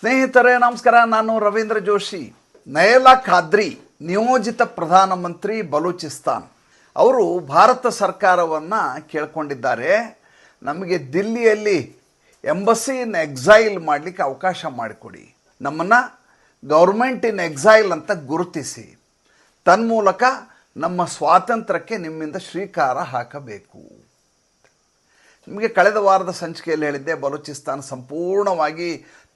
ಸ್ನೇಹಿತರೇ, ನಮಸ್ಕಾರ. ನಾನು ರವೀಂದ್ರ ಜೋಶಿ. ನಯಲಾ ಖಾದ್ರಿ, ನಿಯೋಜಿತ ಪ್ರಧಾನಮಂತ್ರಿ ಬಲೂಚಿಸ್ತಾನ್. ಅವರು ಭಾರತ ಸರ್ಕಾರವನ್ನು ಕೇಳ್ಕೊಂಡಿದ್ದಾರೆ. ನಮಗೆ ದಿಲ್ಲಿಯಲ್ಲಿ ಎಂಬಸಿ ಇನ್ ಎಕ್ಸೈಲ್ ಮಾಡಲಿಕ್ಕೆ ಅವಕಾಶ ಮಾಡಿಕೊಡಿ. ನಮ್ಮನ್ನು ಗೌರ್ಮೆಂಟ್ ಇನ್ ಎಕ್ಸೈಲ್ ಅಂತ ಗುರುತಿಸಿ. ತನ್ಮೂಲಕ ನಮ್ಮ ಸ್ವಾತಂತ್ರ್ಯಕ್ಕೆ ನಿಮ್ಮಿಂದ ಶ್ರೀಕಾರ ಹಾಕಬೇಕು. ನಿಮಗೆ ಕಳೆದ ವಾರದ ಸಂಚಿಕೆಯಲ್ಲಿ ಹೇಳಿದ್ದೆ, ಬಲೂಚಿಸ್ತಾನ್ ಸಂಪೂರ್ಣವಾಗಿ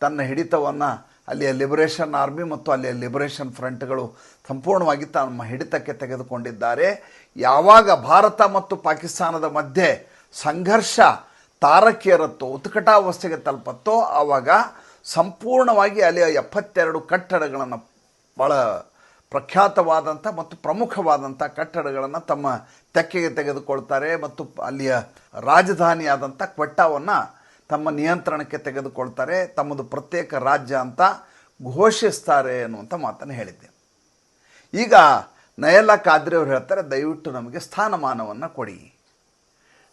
ತನ್ನ ಹಿಡಿತವನ್ನು ಅಲ್ಲಿಯ ಲಿಬರೇಷನ್ ಆರ್ಮಿ ಮತ್ತು ಅಲ್ಲಿಯ ಲಿಬರೇಷನ್ ಫ್ರಂಟ್ಗಳು ಸಂಪೂರ್ಣವಾಗಿ ತಮ್ಮ ಹಿಡಿತಕ್ಕೆ ತೆಗೆದುಕೊಂಡಿದ್ದಾರೆ. ಯಾವಾಗ ಭಾರತ ಮತ್ತು ಪಾಕಿಸ್ತಾನದ ಮಧ್ಯೆ ಸಂಘರ್ಷ ತಾರಕೇರತ್ತೋ ಉತ್ಕಟಾವಸ್ಥೆಗೆ ತಲುಪತ್ತೋ, ಆವಾಗ ಸಂಪೂರ್ಣವಾಗಿ ಅಲ್ಲಿಯ ಎಪ್ಪತ್ತೆರಡು ಕಟ್ಟಡಗಳನ್ನು ಭಾಳ ಪ್ರಖ್ಯಾತವಾದಂಥ ಮತ್ತು ಪ್ರಮುಖವಾದಂಥ ಕಟ್ಟಡಗಳನ್ನು ತಮ್ಮ ತೆಕ್ಕೆಗೆ ತೆಗೆದುಕೊಳ್ತಾರೆ ಮತ್ತು ಅಲ್ಲಿಯ ರಾಜಧಾನಿಯಾದಂಥ ಕ್ವೆಟ್ಟಾವನ್ನು ತಮ್ಮ ನಿಯಂತ್ರಣಕ್ಕೆ ತೆಗೆದುಕೊಳ್ತಾರೆ, ತಮ್ಮದು ಪ್ರತ್ಯೇಕ ರಾಜ್ಯ ಅಂತ ಘೋಷಿಸ್ತಾರೆ ಅನ್ನುವಂಥ ಮಾತನ್ನು ಹೇಳಿದ್ದೆ. ಈಗ ನಯಲಾ ಖಾದ್ರಿ ಅವರು ಹೇಳ್ತಾರೆ, ದಯವಿಟ್ಟು ನಮಗೆ ಸ್ಥಾನಮಾನವನ್ನು ಕೊಡಿ.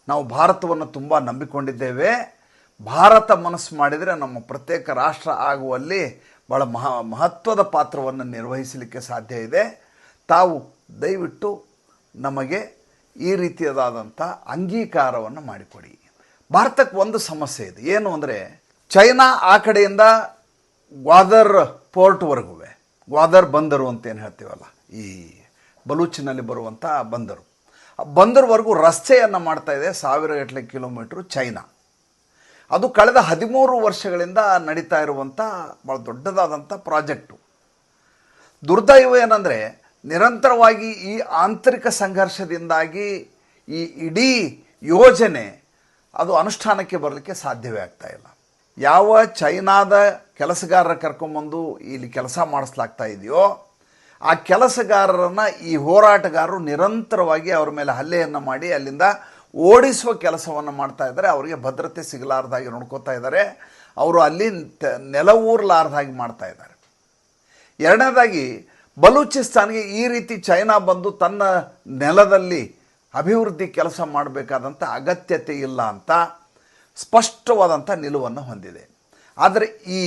ನಾವು ಭಾರತವನ್ನು ತುಂಬ ನಂಬಿಕೊಂಡಿದ್ದೇವೆ. ಭಾರತ ಮನಸ್ಸು ಮಾಡಿದರೆ ನಮ್ಮ ಪ್ರತ್ಯೇಕ ರಾಷ್ಟ್ರ ಆಗುವಲ್ಲಿ ಭಾಳ ಮಹ, ಮಹತ್ವದ ಪಾತ್ರವನ್ನು ನಿರ್ವಹಿಸಲಿಕ್ಕೆ ಸಾಧ್ಯ ಇದೆ. ತಾವು ದಯವಿಟ್ಟು ನಮಗೆ ಈ ರೀತಿಯದಾದಂಥ ಅಂಗೀಕಾರವನ್ನು ಮಾಡಿಕೊಡಿ. ಭಾರತಕ್ಕೆ ಒಂದು ಸಮಸ್ಯೆ ಇದೆ. ಏನು ಅಂದರೆ, ಚೈನಾ ಆ ಕಡೆಯಿಂದ ಗ್ವಾದರ್ ಪೋರ್ಟ್ವರೆಗೂ ಗ್ವಾದರ್ ಬಂದರು ಅಂತ ಏನು ಹೇಳ್ತೀವಲ್ಲ, ಈ ಬಲೂಚಿನಲ್ಲಿ ಬರುವಂಥ ಬಂದರು. ಬಂದರ್ವರೆಗೂ ರಸ್ತೆಯನ್ನು ಮಾಡ್ತಾ ಇದೆ ಸಾವಿರ ಗಟ್ಟಲೆ ಕಿಲೋಮೀಟ್ರು ಚೈನಾ. ಅದು ಕಳೆದ ಹದಿಮೂರು ವರ್ಷಗಳಿಂದ ನಡೀತಾ ಇರುವಂಥ ಭಾಳ ದೊಡ್ಡದಾದಂಥ ಪ್ರಾಜೆಕ್ಟು. ದುರ್ದೈವ ಏನಂದರೆ, ನಿರಂತರವಾಗಿ ಈ ಆಂತರಿಕ ಸಂಘರ್ಷದಿಂದಾಗಿ ಈ ಇಡೀ ಯೋಜನೆ ಅದು ಅನುಷ್ಠಾನಕ್ಕೆ ಬರಲಿಕ್ಕೆ ಸಾಧ್ಯವೇ ಆಗ್ತಾ ಇಲ್ಲ. ಯಾವ ಚೈನಾದ ಕೆಲಸಗಾರರ ಕರ್ಕೊಂಬಂದು ಇಲ್ಲಿ ಕೆಲಸ ಮಾಡಿಸ್ಲಾಗ್ತಾ ಇದೆಯೋ, ಆ ಕೆಲಸಗಾರರನ್ನು ಈ ಹೋರಾಟಗಾರರು ನಿರಂತರವಾಗಿ ಅವರ ಮೇಲೆ ಹಲ್ಲೆಯನ್ನು ಮಾಡಿ ಅಲ್ಲಿಂದ ಓಡಿಸುವ ಕೆಲಸವನ್ನು ಮಾಡ್ತಾ ಇದ್ದಾರೆ. ಅವರಿಗೆ ಭದ್ರತೆ ಸಿಗಲಾರ್ದಾಗಿ ನೋಡ್ಕೋತಾ ಇದ್ದಾರೆ. ಅವರು ಅಲ್ಲಿ ನೆಲ ಊರ್ಲಾರ್ದಾಗಿ ಮಾಡ್ತಾ ಇದ್ದಾರೆ. ಎರಡನೇದಾಗಿ, ಬಲೂಚಿಸ್ತಾನ್ಗೆ ಈ ರೀತಿ ಚೈನಾ ಬಂದು ತನ್ನ ನೆಲದಲ್ಲಿ ಅಭಿವೃದ್ಧಿ ಕೆಲಸ ಮಾಡಬೇಕಾದಂಥ ಅಗತ್ಯತೆ ಇಲ್ಲ ಅಂತ ಸ್ಪಷ್ಟವಾದಂಥ ನಿಲುವನ್ನು ಹೊಂದಿದೆ. ಆದರೆ ಈ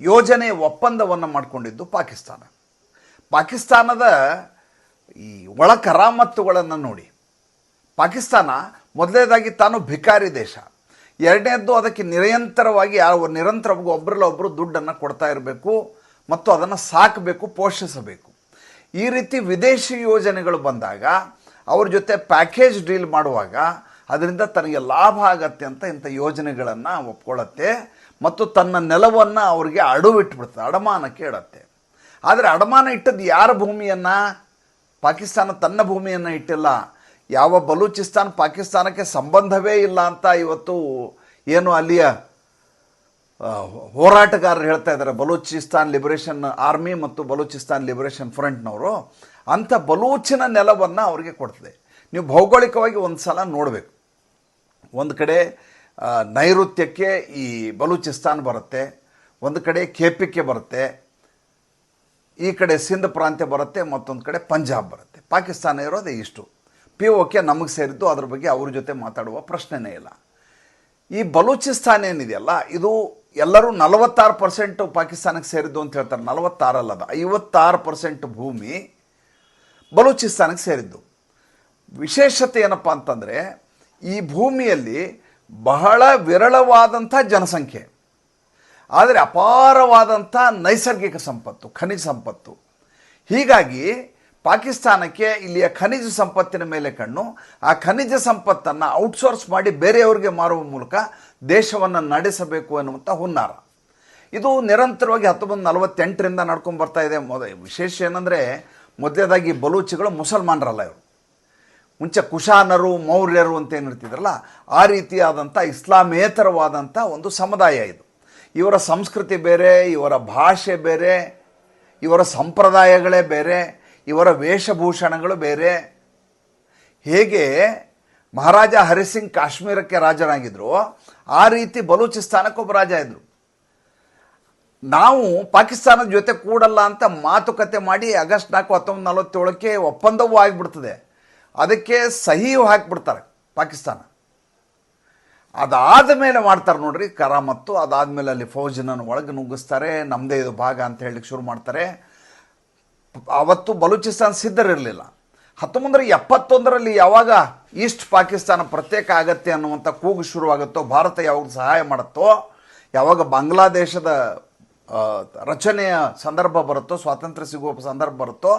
ಯೋಜನೆ ಒಪ್ಪಂದವನ್ನು ಮಾಡಿಕೊಂಡಿದ್ದು ಪಾಕಿಸ್ತಾನ. ಪಾಕಿಸ್ತಾನದ ಈ ಒಳ ಕರಾಮತ್ತುಗಳನ್ನು ನೋಡಿ. ಪಾಕಿಸ್ತಾನ ಮೊದಲನೇದಾಗಿ ತಾನು ಭಿಕಾರಿ ದೇಶ. ಎರಡನೇದ್ದು ಅದಕ್ಕೆ ನಿರಂತರವಾಗಿ ಯಾವ ನಿರಂತರವಾಗಿ ಒಬ್ಬರಲ್ಲ ಒಬ್ಬರು ದುಡ್ಡನ್ನು ಕೊಡ್ತಾ ಇರಬೇಕು ಮತ್ತು ಅದನ್ನು ಸಾಕಬೇಕು, ಪೋಷಿಸಬೇಕು. ಈ ರೀತಿ ವಿದೇಶಿ ಯೋಜನೆಗಳು ಬಂದಾಗ ಅವ್ರ ಜೊತೆ ಪ್ಯಾಕೇಜ್ ಡೀಲ್ ಮಾಡುವಾಗ ಅದರಿಂದ ತನಗೆ ಲಾಭ ಆಗತ್ತೆ ಅಂತ ಇಂಥ ಯೋಜನೆಗಳನ್ನು ಒಪ್ಕೊಳ್ಳುತ್ತೆ ಮತ್ತು ತನ್ನ ನೆಲವನ್ನು ಅವರಿಗೆ ಅಡುವಿಟ್ಬಿಡ್ತದೆ ಅಡಮಾನಕ್ಕೆ ಇಡತ್ತೆ ಆದರೆ ಅಡಮಾನ ಇಟ್ಟದ್ದು ಯಾರ ಭೂಮಿಯನ್ನು? ಪಾಕಿಸ್ತಾನ ತನ್ನ ಭೂಮಿಯನ್ನು ಇಟ್ಟಿಲ್ಲ. ಯಾವ ಬಲೂಚಿಸ್ತಾನ್ ಪಾಕಿಸ್ತಾನಕ್ಕೆ ಸಂಬಂಧವೇ ಇಲ್ಲ ಅಂತ ಇವತ್ತು ಏನು ಅಲ್ಲಿಯ ಹೋರಾಟಗಾರರು ಹೇಳ್ತಾ ಇದ್ದಾರೆ, ಬಲೂಚಿಸ್ತಾನ್ ಲಿಬರೇಷನ್ ಆರ್ಮಿ ಮತ್ತು ಬಲೂಚಿಸ್ತಾನ್ ಲಿಬರೇಷನ್ ಫ್ರಂಟ್ನವರು ಅಂಥ ಬಲೂಚಿನ ನೆಲವನ್ನು ಅವರಿಗೆ ಕೊಡ್ತದೆ. ನೀವು ಭೌಗೋಳಿಕವಾಗಿ ಒಂದು ಸಲ ನೋಡಬೇಕು. ಒಂದು ಕಡೆ ನೈಋತ್ಯಕ್ಕೆ ಈ ಬಲೂಚಿಸ್ತಾನ್ ಬರುತ್ತೆ, ಒಂದು ಕಡೆ ಕೆಪಿಕೆ ಬರುತ್ತೆ, ಈ ಕಡೆ ಸಿಂಧ್ ಪ್ರಾಂತ್ಯ ಬರುತ್ತೆ, ಮತ್ತೊಂದು ಕಡೆ ಪಂಜಾಬ್ ಬರುತ್ತೆ. ಪಾಕಿಸ್ತಾನ ಇರೋದೇ ಇಷ್ಟು. ಪಿ ಓಕೆ ನಮಗೆ ಸೇರಿದ್ದು, ಅದ್ರ ಬಗ್ಗೆ ಅವ್ರ ಜೊತೆ ಮಾತಾಡುವ ಪ್ರಶ್ನೆನೇ ಇಲ್ಲ. ಈ ಬಲೂಚಿಸ್ತಾನ್ ಏನಿದೆಯಲ್ಲ, ಇದು ಎಲ್ಲರೂ ನಲವತ್ತಾರು ಪರ್ಸೆಂಟ್ ಪಾಕಿಸ್ತಾನಕ್ಕೆ ಸೇರಿದ್ದು ಅಂತ ಹೇಳ್ತಾರೆ. ನಲವತ್ತಾರಲ್ಲ ಅದು. ಐವತ್ತಾರು ಪರ್ಸೆಂಟ್ ಭೂಮಿ ಬಲೂಚಿಸ್ತಾನಕ್ಕೆ ಸೇರಿದ್ದು. ವಿಶೇಷತೆ ಏನಪ್ಪ ಅಂತಂದರೆ, ಈ ಭೂಮಿಯಲ್ಲಿ ಬಹಳ ವಿರಳವಾದಂಥ ಜನಸಂಖ್ಯೆ. ಆದರೆ ಅಪಾರವಾದಂಥ ನೈಸರ್ಗಿಕ ಸಂಪತ್ತು, ಖನಿಜ ಸಂಪತ್ತು. ಹೀಗಾಗಿ ಪಾಕಿಸ್ತಾನಕ್ಕೆ ಇಲ್ಲಿಯ ಖನಿಜ ಸಂಪತ್ತಿನ ಮೇಲೆ ಕಣ್ಣು, ಆ ಖನಿಜ ಸಂಪತ್ತನ್ನು ಔಟ್ಸೋರ್ಸ್ ಮಾಡಿ ಬೇರೆಯವರಿಗೆ ಮಾರುವ ಮೂಲಕ ದೇಶವನ್ನು ನಡೆಸಬೇಕು ಅನ್ನುವಂಥ ಹುನ್ನಾರ. ಇದು ನಿರಂತರವಾಗಿ ಹತ್ತೊಂಬತ್ತು ನಲವತ್ತೆಂಟರಿಂದ ನಡ್ಕೊಂಡು ಬರ್ತಾ ಇದೆ. ಮೊದ ವಿಶೇಷ ಏನಂದರೆ, ಮೊದಲೇದಾಗಿ ಬಲೂಚಿಗಳು ಮುಸಲ್ಮಾನರಲ್ಲ ಇವರು. ಮುಂಚೆ ಕುಶಾನರು, ಮೌರ್ಯರು ಅಂತ ಏನಿರ್ತಿದ್ರಲ್ಲ ಆ ರೀತಿಯಾದಂಥ ಇಸ್ಲಾಮೇತರವಾದಂಥ ಒಂದು ಸಮುದಾಯ ಇದು. ಇವರ ಸಂಸ್ಕೃತಿ ಬೇರೆ, ಇವರ ಭಾಷೆ ಬೇರೆ, ಇವರ ಸಂಪ್ರದಾಯಗಳೇ ಬೇರೆ, ಇವರ ವೇಷಭೂಷಣಗಳು ಬೇರೆ. ಹೇಗೆ ಮಹಾರಾಜ ಹರಿಸಿಂಗ್ ಕಾಶ್ಮೀರಕ್ಕೆ ರಾಜನಾಗಿದ್ರು ಆ ರೀತಿ ಬಲೂಚಿಸ್ತಾನಕ್ಕೆ ಒಬ್ಬ ರಾಜ ಇದ್ರು. ನಾವು ಪಾಕಿಸ್ತಾನದ ಜೊತೆ ಕೂಡಲ್ಲ ಅಂತ ಮಾತುಕತೆ ಮಾಡಿ ಆಗಸ್ಟ್ ನಾಲ್ಕು ಹತ್ತೊಂಬತ್ತು ನಲವತ್ತೇಳಕ್ಕೆ ಒಪ್ಪಂದವೂ ಆಗಿಬಿಡ್ತದೆ. ಅದಕ್ಕೆ ಸಹಿಯೂ ಹಾಕಿಬಿಡ್ತಾರೆ ಪಾಕಿಸ್ತಾನ. ಅದಾದ ಮೇಲೆ ಮಾಡ್ತಾರೆ ನೋಡ್ರಿ, ಕರಾಮತ್ತು, ಅದಾದಮೇಲೆ ಅಲ್ಲಿ ಫೌಜನನ್ನು ಒಳಗೆ ನುಗ್ಗಿಸ್ತಾರೆ ನಮ್ಮದೇ ಇದು ಭಾಗ ಅಂತ ಹೇಳಲಿಕ್ಕೆ ಶುರು ಮಾಡ್ತಾರೆ. ಅವತ್ತು ಬಲೂಚಿಸ್ತಾನ್ ಸಿದ್ಧರಿರಲಿಲ್ಲ. ಹತ್ತೊಂಬತ್ತರ ಎಪ್ಪತ್ತೊಂದರಲ್ಲಿ ಯಾವಾಗ ಈಸ್ಟ್ ಪಾಕಿಸ್ತಾನ ಪ್ರತ್ಯೇಕ ಆಗತ್ತೆ ಅನ್ನುವಂಥ ಕೂಗು ಶುರುವಾಗುತ್ತೋ, ಭಾರತ ಯಾವಾಗ ಸಹಾಯ ಮಾಡುತ್ತೋ, ಯಾವಾಗ ಬಾಂಗ್ಲಾದೇಶದ ರಚನೆಯ ಸಂದರ್ಭ ಬರುತ್ತೋ, ಸ್ವಾತಂತ್ರ್ಯ ಸಿಗುವ ಸಂದರ್ಭ ಬರುತ್ತೋ,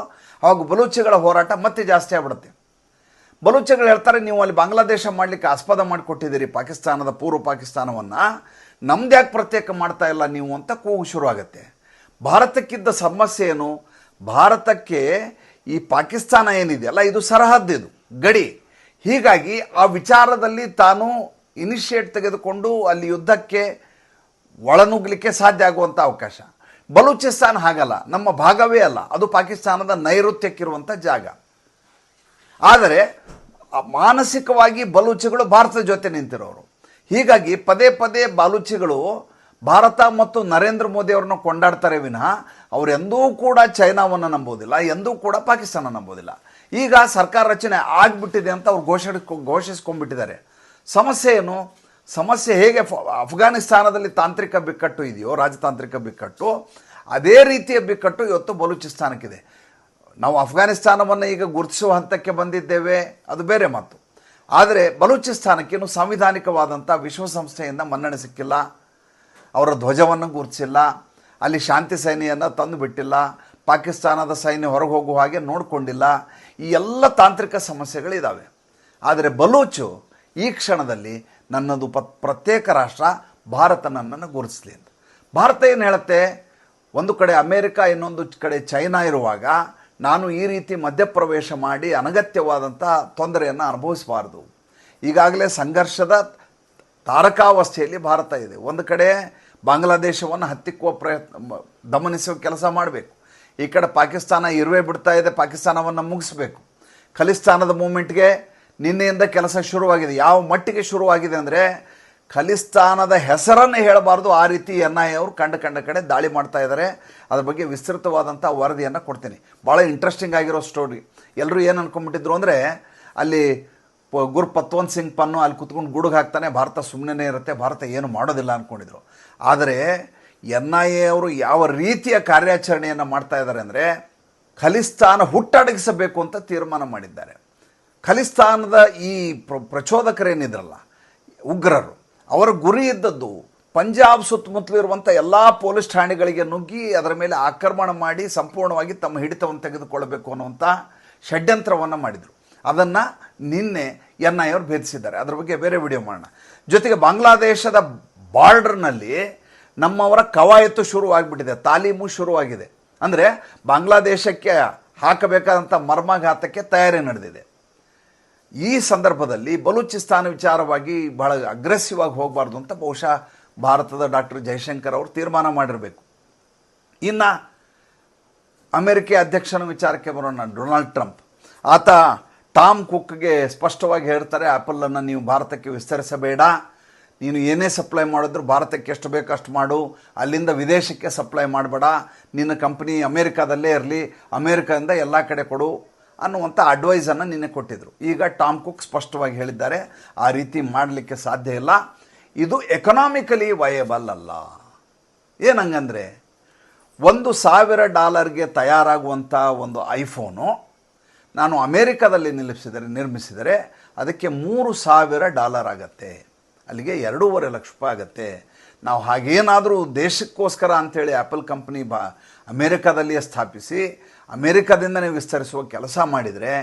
ಅವಾಗ ಬಲೂಚಿಗಳ ಹೋರಾಟ ಮತ್ತೆ ಜಾಸ್ತಿ ಆಗ್ಬಿಡುತ್ತೆ. ಬಲೂಚಿಗಳು ಹೇಳ್ತಾರೆ, ನೀವು ಅಲ್ಲಿ ಬಾಂಗ್ಲಾದೇಶ ಮಾಡಲಿಕ್ಕೆ ಆಸ್ಪದ ಮಾಡಿಕೊಟ್ಟಿದ್ದೀರಿ, ಪಾಕಿಸ್ತಾನದ ಪೂರ್ವ ಪಾಕಿಸ್ತಾನವನ್ನು. ನಮ್ದು ಯಾಕೆ ಪ್ರತ್ಯೇಕ ಮಾಡ್ತಾ ಇಲ್ಲ ನೀವು ಅಂತ ಕೂಗು ಶುರುವಾಗುತ್ತೆ. ಭಾರತಕ್ಕಿದ್ದ ಸಮಸ್ಯೆ ಏನು? ಭಾರತಕ್ಕೆ ಈ ಪಾಕಿಸ್ತಾನ ಏನಿದೆಯಲ್ಲ ಇದು ಸರಹದ್ದು ಇದು, ಗಡಿ. ಹೀಗಾಗಿ ಆ ವಿಚಾರದಲ್ಲಿ ತಾನು ಇನಿಷಿಯೇಟ್ ತೆಗೆದುಕೊಂಡು ಅಲ್ಲಿ ಯುದ್ಧಕ್ಕೆ ಒಳನುಗ್ಲಿಕ್ಕೆ ಸಾಧ್ಯ ಆಗುವಂಥ ಅವಕಾಶ. ಬಲೂಚಿಸ್ತಾನ್ ಹಾಗಲ್ಲ, ನಮ್ಮ ಭಾಗವೇ ಅಲ್ಲ, ಅದು ಪಾಕಿಸ್ತಾನದ ನೈಋತ್ಯಕ್ಕಿರುವಂಥ ಜಾಗ. ಆದರೆ, ಮಾನಸಿಕವಾಗಿ ಬಲೂಚಿಗಳು ಭಾರತದ ಜೊತೆ ನಿಂತಿರೋರು. ಹೀಗಾಗಿ ಪದೇ ಪದೇ ಬಲೂಚಿಗಳು ಭಾರತ ಮತ್ತು ನರೇಂದ್ರ ಮೋದಿ ಅವ್ರನ್ನ ಕೊಂಡಾಡ್ತಾರೆ ವಿನಃ ಅವರೆಂದೂ ಕೂಡ ಚೈನಾವನ್ನು ನಂಬೋದಿಲ್ಲ, ಎಂದೂ ಕೂಡ ಪಾಕಿಸ್ತಾನ ನಂಬೋದಿಲ್ಲ. ಈಗ ಸರ್ಕಾರ ರಚನೆ ಆಗಿಬಿಟ್ಟಿದೆ ಅಂತ ಅವ್ರು ಘೋಷಣೆ ಘೋಷಿಸ್ಕೊಂಡ್ಬಿಟ್ಟಿದ್ದಾರೆ. ಸಮಸ್ಯೆ ಏನು? ಸಮಸ್ಯೆ ಹೇಗೆ ಅಫ್ಘಾನಿಸ್ತಾನದಲ್ಲಿ ತಾಂತ್ರಿಕ ಬಿಕ್ಕಟ್ಟು ಇದೆಯೋ, ರಾಜತಾಂತ್ರಿಕ ಬಿಕ್ಕಟ್ಟು, ಅದೇ ರೀತಿಯ ಬಿಕ್ಕಟ್ಟು ಇವತ್ತು ಬಲೂಚಿಸ್ತಾನಕ್ಕಿದೆ. ನಾವು ಅಫ್ಘಾನಿಸ್ತಾನವನ್ನು ಈಗ ಗುರುತಿಸುವ ಹಂತಕ್ಕೆ ಬಂದಿದ್ದೇವೆ, ಅದು ಬೇರೆ ಮಾತು. ಆದರೆ ಬಲೂಚಿಸ್ತಾನಕ್ಕೆ ಇನ್ನು ಸಾಂವಿಧಾನಿಕವಾದಂಥ ವಿಶ್ವಸಂಸ್ಥೆಯಿಂದ ಮನ್ನಣೆ ಸಿಕ್ಕಿಲ್ಲ, ಅವರ ಧ್ವಜವನ್ನು ಗುರುತಿಸಿಲ್ಲ ಅಲ್ಲಿ ಶಾಂತಿ ಸೈನ್ಯವನ್ನು ತಂದು ಬಿಟ್ಟಿಲ್ಲ, ಪಾಕಿಸ್ತಾನದ ಸೈನ್ಯ ಹೊರಗೆ ಹೋಗುವ ಹಾಗೆ ನೋಡಿಕೊಂಡಿಲ್ಲ. ಈ ಎಲ್ಲ ತಾಂತ್ರಿಕ ಸಮಸ್ಯೆಗಳಿದ್ದಾವೆ ಆದರೆ ಬಲೂಚು ಈ ಕ್ಷಣದಲ್ಲಿ ನನ್ನದು ಪ ಪ್ರತ್ಯೇಕ ರಾಷ್ಟ್ರ, ಭಾರತ ನನ್ನನ್ನು ಗುರುತಿಸಲಿ ಅಂತ. ಭಾರತ ಏನು ಹೇಳುತ್ತೆ? ಒಂದು ಕಡೆ ಅಮೇರಿಕ, ಇನ್ನೊಂದು ಕಡೆ ಚೈನಾ ಇರುವಾಗ ನಾನು ಈ ರೀತಿ ಮಧ್ಯಪ್ರವೇಶ ಮಾಡಿ ಅನಗತ್ಯವಾದಂಥ ತೊಂದರೆಯನ್ನು ಅನುಭವಿಸಬಾರ್ದು. ಈಗಾಗಲೇ ಸಂಘರ್ಷದ ತಾರಕಾವಸ್ಥೆಯಲ್ಲಿ ಭಾರತ ಇದೆ. ಒಂದು ಕಡೆ ಬಾಂಗ್ಲಾದೇಶವನ್ನು ಹತ್ತಿಕ್ಕುವ ಪ್ರಯತ್ನ, ದಮನಿಸುವ ಕೆಲಸ ಮಾಡಬೇಕು. ಈ ಕಡೆ ಪಾಕಿಸ್ತಾನ ಇರುವೆ ಬಿಡ್ತಾ ಇದೆ, ಪಾಕಿಸ್ತಾನವನ್ನು ಮುಗಿಸ್ಬೇಕು. ಖಲಿಸ್ತಾನದ ಮೂಮೆಂಟ್ಗೆ ನಿನ್ನೆಯಿಂದ ಕೆಲಸ ಶುರುವಾಗಿದೆ. ಯಾವ ಮಟ್ಟಿಗೆ ಶುರುವಾಗಿದೆ ಅಂದರೆ, ಖಲಿಸ್ತಾನದ ಹೆಸರನ್ನು ಹೇಳಬಾರ್ದು. ಆ ರೀತಿ ಎನ್ ಐ ಅವರು ಕಂಡ ಕಂಡ ಕಡೆ ದಾಳಿ ಮಾಡ್ತಾ ಇದ್ದಾರೆ. ಅದ್ರ ಬಗ್ಗೆ ವಿಸ್ತೃತವಾದಂಥ ವರದಿಯನ್ನು ಕೊಡ್ತೀನಿ. ಭಾಳ ಇಂಟ್ರೆಸ್ಟಿಂಗ್ ಆಗಿರೋ ಸ್ಟೋರಿ ಎಲ್ಲರೂ ಏನು ಅಂದ್ಕೊಂಡ್ಬಿಟ್ಟಿದ್ರು ಅಂದರೆ, ಅಲ್ಲಿ ಪ- ಗುರು ಪತ್ವಂತ್ ಸಿಂಗ್ ಪನ್ನು ಅಲ್ಲಿ ಕುತ್ಕೊಂಡು ಗುಡುಗು ಹಾಕ್ತಾನೆ, ಭಾರತ ಸುಮ್ಮನೆ ಇರುತ್ತೆ, ಭಾರತ ಏನು ಮಾಡೋದಿಲ್ಲ ಅಂದ್ಕೊಂಡಿದ್ರು ಆದರೆ ಎನ್ ಐ ಎ ಅವರು ಯಾವ ರೀತಿಯ ಕಾರ್ಯಾಚರಣೆಯನ್ನು ಮಾಡ್ತಾ ಇದ್ದಾರೆ ಅಂದರೆ ಖಲಿಸ್ತಾನ ಹುಟ್ಟಡಗಿಸಬೇಕು ಅಂತ ತೀರ್ಮಾನ ಮಾಡಿದ್ದಾರೆ. ಖಲಿಸ್ತಾನದ ಈ ಪ್ರ ಪ್ರಚೋದಕರೇನಿದ್ರಲ್ಲ, ಉಗ್ರರು, ಅವರ ಗುರಿ ಇದ್ದದ್ದು ಪಂಜಾಬ್ ಸುತ್ತಮುತ್ತಲು ಇರುವಂಥ ಎಲ್ಲ ಪೊಲೀಸ್ ಠಾಣೆಗಳಿಗೆ ನುಗ್ಗಿ ಅದರ ಮೇಲೆ ಆಕ್ರಮಣ ಮಾಡಿ ಸಂಪೂರ್ಣವಾಗಿ ತಮ್ಮ ಹಿಡಿತವನ್ನು ತೆಗೆದುಕೊಳ್ಳಬೇಕು ಅನ್ನುವಂಥ ಷಡ್ಯಂತ್ರವನ್ನು ಮಾಡಿದರು. ಅದನ್ನು ನಿನ್ನೆ ಎನ್ ಐ ಅವರು ಭೇದಿಸಿದ್ದಾರೆ. ಅದ್ರ ಬಗ್ಗೆ ಬೇರೆ ವಿಡಿಯೋ ಮಾಡೋಣ. ಜೊತೆಗೆ ಬಾಂಗ್ಲಾದೇಶದ ಬಾರ್ಡರ್ನಲ್ಲಿ ನಮ್ಮವರ ಕವಾಯತು ಶುರುವಾಗಿಬಿಟ್ಟಿದೆ. ತಾಲೀಮು ಶುರುವಾಗಿದೆ. ಅಂದರೆ ಬಾಂಗ್ಲಾದೇಶಕ್ಕೆ ಹಾಕಬೇಕಾದಂಥ ಮರ್ಮಾಘಾತಕ್ಕೆ ತಯಾರಿ ನಡೆದಿದೆ. ಈ ಸಂದರ್ಭದಲ್ಲಿ ಬಲೂಚಿಸ್ತಾನ ವಿಚಾರವಾಗಿ ಬಹಳ ಅಗ್ರೆಸಿವ್ ಆಗಿ ಹೋಗಬಾರ್ದು ಅಂತ ಬಹುಶಃ ಭಾರತದ ಡಾಕ್ಟರ್ ಜಯಶಂಕರ್ ಅವರು ತೀರ್ಮಾನ ಮಾಡಿರಬೇಕು. ಇನ್ನು ಅಮೆರಿಕ ಅಧ್ಯಕ್ಷನ ವಿಚಾರಕ್ಕೆ ಬರೋಣ, ಡೊನಾಲ್ಡ್ ಟ್ರಂಪ್. ಆತ ಟಾಮ್ ಕುಕ್ಗೆ ಸ್ಪಷ್ಟವಾಗಿ ಹೇಳ್ತಾರೆ ಆ್ಯಪಲನ್ನು ನೀವು ಭಾರತಕ್ಕೆ ವಿಸ್ತರಿಸಬೇಡ. ನೀನು ಏನೇ ಸಪ್ಲೈ ಮಾಡಿದ್ರು ಭಾರತಕ್ಕೆ ಎಷ್ಟು ಬೇಕು ಅಷ್ಟು ಮಾಡು. ಅಲ್ಲಿಂದ ವಿದೇಶಕ್ಕೆ ಸಪ್ಲೈ ಮಾಡಬೇಡ. ನಿನ್ನ ಕಂಪ್ನಿ ಅಮೇರಿಕಾದಲ್ಲೇ ಇರಲಿ. ಅಮೇರಿಕಾದಿಂದ ಎಲ್ಲ ಕಡೆ ಕೊಡು. ಅನ್ನುವಂಥ ಅಡ್ವೈಸನ್ನು ನಿನ್ನೆ ಕೊಟ್ಟಿದ್ದರು ಈಗ ಟಾಮ್ ಕುಕ್ ಸ್ಪಷ್ಟವಾಗಿ ಹೇಳಿದ್ದಾರೆ, ಆ ರೀತಿ ಮಾಡಲಿಕ್ಕೆ ಸಾಧ್ಯ ಇಲ್ಲ. ಇದು ಎಕನಾಮಿಕಲಿ ವಯಬಲ್ ಅಲ್ಲ. ಏನಂಗಂದರೆ, ಒಂದು ಸಾವಿರ ಡಾಲರ್ಗೆ ತಯಾರಾಗುವಂಥ ಒಂದು ಐಫೋನು ನಾನು ಅಮೇರಿಕಾದಲ್ಲಿ ನಿಲ್ಲಿಸಿದರೆ, ನಿರ್ಮಿಸಿದರೆ ಅದಕ್ಕೆ ಮೂರು ಸಾವಿರ ಡಾಲರ್ ಆಗತ್ತೆ. ಅಲ್ಲಿಗೆ ಎರಡೂವರೆ ಲಕ್ಷ ರೂಪಾಯಿ ಆಗತ್ತೆ. ನಾವು ಹಾಗೇನಾದರೂ ದೇಶಕ್ಕೋಸ್ಕರ ಅಂಥೇಳಿ ಆ್ಯಪಲ್ ಕಂಪ್ನಿ ಬಾ, ಅಮೇರಿಕಾದಲ್ಲಿಯೇ ಸ್ಥಾಪಿಸಿ, ಅಮೇರಿಕಾದಿಂದನೇ ವಿಸ್ತರಿಸುವ ಕೆಲಸ ಮಾಡಿದರೆ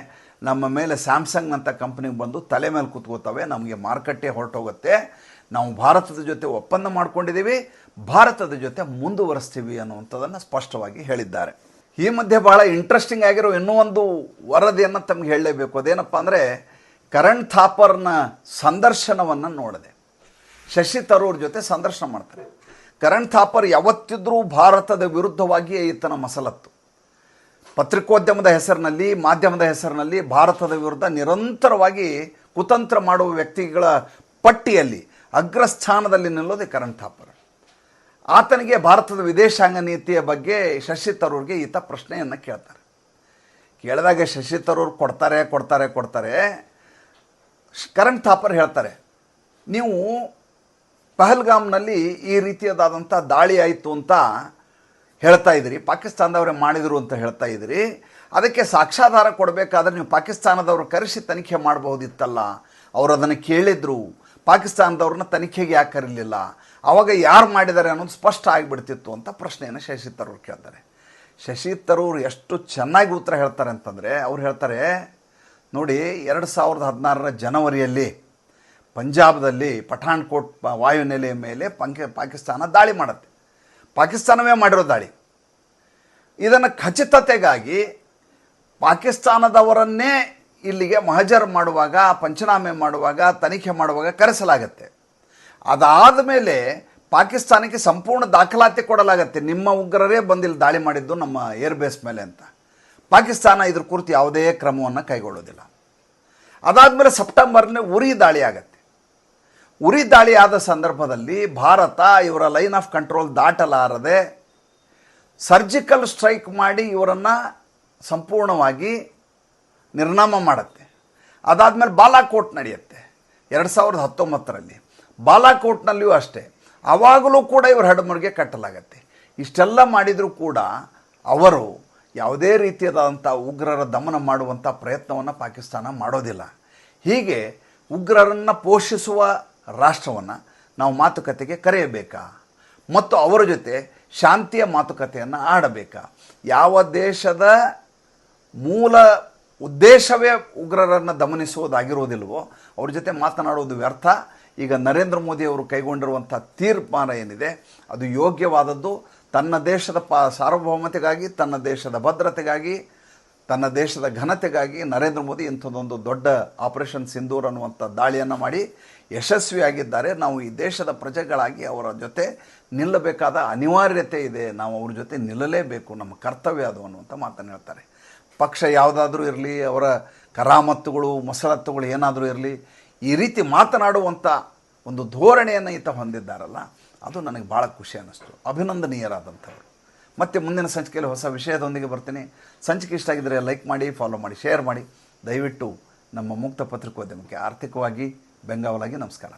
ನಮ್ಮ ಮೇಲೆ ಸ್ಯಾಮ್ಸಂಗ್ನಂಥ ಕಂಪ್ನಿಗೆ ಬಂದು ತಲೆ ಮೇಲೆ ಕೂತ್ಕೋತವೆ, ನಮಗೆ ಮಾರುಕಟ್ಟೆ ಹೊರಟೋಗುತ್ತೆ. ನಾವು ಭಾರತದ ಜೊತೆ ಒಪ್ಪಂದ ಮಾಡ್ಕೊಂಡಿದ್ದೀವಿ, ಭಾರತದ ಜೊತೆ ಮುಂದುವರಿಸ್ತೀವಿ ಅನ್ನುವಂಥದ್ದನ್ನು ಸ್ಪಷ್ಟವಾಗಿ ಹೇಳಿದ್ದಾರೆ. ಈ ಮಧ್ಯೆ ಭಾಳ ಇಂಟ್ರೆಸ್ಟಿಂಗ್ ಆಗಿರೋ ಇನ್ನೂ ಒಂದು ವರದಿಯನ್ನು ತಮಗೆ ಹೇಳಲೇಬೇಕು. ಅದೇನಪ್ಪ ಅಂದರೆ, ಕರಣ್ ಥಾಪರ್ನ ಸಂದರ್ಶನವನ್ನು ನೋಡಿದೆ. ಶಶಿ ತರೂರ್ ಜೊತೆ ಸಂದರ್ಶನ ಮಾಡ್ತಾರೆ. ಕರಣ್ ಥಾಪರ್ ಯಾವತ್ತಿದ್ರೂ ಭಾರತದ ವಿರುದ್ಧವಾಗಿಯೇ ಈತನ ಮಸಲತ್ತು. ಪತ್ರಿಕೋದ್ಯಮದ ಹೆಸರಿನಲ್ಲಿ, ಮಾಧ್ಯಮದ ಹೆಸರಿನಲ್ಲಿ ಭಾರತದ ವಿರುದ್ಧ ನಿರಂತರವಾಗಿ ಕುತಂತ್ರ ಮಾಡುವ ವ್ಯಕ್ತಿಗಳ ಪಟ್ಟಿಯಲ್ಲಿ ಅಗ್ರಸ್ಥಾನದಲ್ಲಿ ನಿಲ್ಲೋದೇ ಕರಣ್ ಥಾಪರ್. ಆತನಿಗೆ ಭಾರತದ ವಿದೇಶಾಂಗ ನೀತಿಯ ಬಗ್ಗೆ ಶಶಿ ತರೂರ್ಗೆ ಈತ ಪ್ರಶ್ನೆಯನ್ನು ಕೇಳ್ತಾರೆ. ಕೇಳಿದಾಗ ಶಶಿ ತರೂರ್ ಕೊಡ್ತಾರೆ ಕೊಡ್ತಾರೆ ಕೊಡ್ತಾರೆ. ಕರಣ್ ಥಾಪರ್ ಹೇಳ್ತಾರೆ, ನೀವು ಪಹಲ್ಗಾಮ್ನಲ್ಲಿ ಈ ರೀತಿಯದಾದಂಥ ದಾಳಿ ಆಯಿತು ಅಂತ ಹೇಳ್ತಾ ಇದ್ದೀರಿ, ಪಾಕಿಸ್ತಾನದವರೇ ಮಾಡಿದರು ಅಂತ ಹೇಳ್ತಾ ಇದ್ದೀರಿ. ಅದಕ್ಕೆ ಸಾಕ್ಷ್ಯಾಧಾರ ಕೊಡಬೇಕಾದ್ರೆ ನೀವು ಪಾಕಿಸ್ತಾನದವರು ಕರೆಸಿ ತನಿಖೆ ಮಾಡಬಹುದಿತ್ತಲ್ಲ ಅವರು ಅದನ್ನು ಕೇಳಿದ್ರು. ಪಾಕಿಸ್ತಾನದವ್ರನ್ನ ತನಿಖೆಗೆ ಯಾಕೆ ಕರೀಲಿಲ್ಲ ಅವಾಗ ಯಾರು ಮಾಡಿದ್ದಾರೆ ಅನ್ನೋದು ಸ್ಪಷ್ಟ ಆಗಿಬಿಡ್ತಿತ್ತು ಅಂತ ಪ್ರಶ್ನೆಯನ್ನು ಶಶಿ ತರೂರ್ ಕೇಳ್ತಾರೆ. ಶಶಿ ತರೂರ್ ಎಷ್ಟು ಚೆನ್ನಾಗಿ ಉತ್ತರ ಹೇಳ್ತಾರೆ ಅಂತಂದರೆ, ಅವ್ರು ಹೇಳ್ತಾರೆ, ನೋಡಿ, ಎರಡು ಸಾವಿರದ ಹದಿನಾರರ ಜನವರಿಯಲ್ಲಿ ಪಂಜಾಬ್ದಲ್ಲಿ ಪಠಾಣ್ಕೋಟ್ ವಾಯುನೆಲೆಯ ಮೇಲೆ ಪಂಕೆ, ಪಾಕಿಸ್ತಾನ ದಾಳಿ ಮಾಡುತ್ತೆ. ಪಾಕಿಸ್ತಾನವೇ ಮಾಡಿರೋ ದಾಳಿ. ಇದನ್ನು ಖಚಿತತೆಗಾಗಿ ಪಾಕಿಸ್ತಾನದವರನ್ನೇ ಇಲ್ಲಿಗೆ ಮಹಜರ್ ಮಾಡುವಾಗ, ಪಂಚನಾಮೆ ಮಾಡುವಾಗ, ತನಿಖೆ ಮಾಡುವಾಗ ಕರೆಸಲಾಗತ್ತೆ. ಅದಾದ ಮೇಲೆ ಪಾಕಿಸ್ತಾನಕ್ಕೆ ಸಂಪೂರ್ಣ ದಾಖಲಾತಿ ಕೊಡಲಾಗತ್ತೆ. ನಿಮ್ಮ ಉಗ್ರರೇ ಬಂದಿಲ್ಲಿ ದಾಳಿ ಮಾಡಿದ್ದು ನಮ್ಮ ಏರ್ ಬೇಸ್ ಮೇಲೆ ಅಂತ. ಪಾಕಿಸ್ತಾನ ಇದ್ರ ಕುರಿತು ಯಾವುದೇ ಕ್ರಮವನ್ನು ಕೈಗೊಳ್ಳೋದಿಲ್ಲ. ಅದಾದಮೇಲೆ ಸೆಪ್ಟೆಂಬರ್ನೇ ಉರಿ ದಾಳಿ ಆಗತ್ತೆ. ಉರಿ ದಾಳಿ ಆದ ಸಂದರ್ಭದಲ್ಲಿ ಭಾರತ ಇವರ ಲೈನ್ ಆಫ್ ಕಂಟ್ರೋಲ್ ದಾಟಲಾರದೆ ಸರ್ಜಿಕಲ್ ಸ್ಟ್ರೈಕ್ ಮಾಡಿ ಇವರನ್ನು ಸಂಪೂರ್ಣವಾಗಿ ನಿರ್ನಾಮ ಮಾಡುತ್ತೆ. ಅದಾದಮೇಲೆ ಬಾಲಾಕೋಟ್ ನಡೆಯುತ್ತೆ. ಎರಡು ಸಾವಿರದ ಹತ್ತೊಂಬತ್ತರಲ್ಲಿ. ಬಾಲಾಕೋಟ್ನಲ್ಲಿಯೂ ಅಷ್ಟೇ. ಆವಾಗಲೂ ಕೂಡ ಇವರು ಹಡಮುರಿಗೆ ಕಟ್ಟಲಾಗತ್ತೆ. ಇಷ್ಟೆಲ್ಲ ಮಾಡಿದರೂ ಕೂಡ ಅವರು ಯಾವುದೇ ರೀತಿಯಾದಂಥ ಉಗ್ರರ ದಮನ ಮಾಡುವಂಥ ಪ್ರಯತ್ನವನ್ನು ಪಾಕಿಸ್ತಾನ ಮಾಡೋದಿಲ್ಲ. ಹೀಗೆ ಉಗ್ರರನ್ನು ಪೋಷಿಸುವ ರಾಷ್ಟ್ರವನ್ನು ನಾವು ಮಾತುಕತೆಗೆ ಕರೆಯಬೇಕಾ? ಮತ್ತು ಅವರ ಜೊತೆ ಶಾಂತಿಯ ಮಾತುಕತೆಯನ್ನು ಆಡಬೇಕಾ? ಯಾವ ದೇಶದ ಮೂಲ ಉದ್ದೇಶವೇ ಉಗ್ರರನ್ನು ದಮನಿಸುವುದಾಗಿರುವುದಿಲ್ವೋ ಅವ್ರ ಜೊತೆ ಮಾತನಾಡುವುದು ವ್ಯರ್ಥ. ಈಗ ನರೇಂದ್ರ ಮೋದಿ ಅವರು ಕೈಗೊಂಡಿರುವಂಥ ತೀರ್ಮಾನ ಏನಿದೆ, ಅದು ಯೋಗ್ಯವಾದದ್ದು. ತನ್ನ ದೇಶದ ಪ, ಸಾರ್ವಭೌಮತೆಗಾಗಿ, ತನ್ನ ದೇಶದ ಭದ್ರತೆಗಾಗಿ, ತನ್ನ ದೇಶದ ಘನತೆಗಾಗಿ ನರೇಂದ್ರ ಮೋದಿ ಇಂಥದ್ದೊಂದು ದೊಡ್ಡ ಆಪರೇಷನ್ ಸಿಂಧೂರ್ ಅನ್ನುವಂಥ ದಾಳಿಯನ್ನು ಮಾಡಿ ಯಶಸ್ವಿಯಾಗಿದ್ದಾರೆ. ನಾವು ಈ ದೇಶದ ಪ್ರಜೆಗಳಾಗಿ ಅವರ ಜೊತೆ ನಿಲ್ಲಬೇಕಾದ ಅನಿವಾರ್ಯತೆ ಇದೆ. ನಾವು ಅವ್ರ ಜೊತೆ ನಿಲ್ಲಲೇಬೇಕು. ನಮ್ಮ ಕರ್ತವ್ಯ ಅದು ಅನ್ನುವಂಥ ಮಾತನ್ನು ಹೇಳ್ತಾರೆ. ಪಕ್ಷ ಯಾವುದಾದ್ರೂ ಇರಲಿ, ಅವರ ಕರಾಮತ್ತುಗಳು, ಮಸಲತ್ತುಗಳು ಏನಾದರೂ ಇರಲಿ, ಈ ರೀತಿ ಮಾತನಾಡುವಂಥ ಒಂದು ಧೋರಣೆಯನ್ನು ಈತ ಹೊಂದಿದ್ದಾರಲ್ಲ, ಅದು ನನಗೆ ಭಾಳ ಖುಷಿ ಅನ್ನಿಸ್ತು. ಅಭಿನಂದನೀಯರಾದಂಥವ್ರು. ಮತ್ತೆ ಮುಂದಿನ ಸಂಚಿಕೆಯಲ್ಲಿ ಹೊಸ ವಿಷಯದೊಂದಿಗೆ ಬರ್ತೀನಿ. ಸಂಚಿಕೆ ಇಷ್ಟ ಆಗಿದ್ದರೆ ಲೈಕ್ ಮಾಡಿ, ಫಾಲೋ ಮಾಡಿ, ಶೇರ್ ಮಾಡಿ. ದಯವಿಟ್ಟು ನಮ್ಮ ಮುಕ್ತ ಪತ್ರಿಕೋದ್ಯಮಕ್ಕೆ ಆರ್ಥಿಕವಾಗಿ ಬೆಂಗಾವಲಾಗಿ ನಮಸ್ಕಾರ.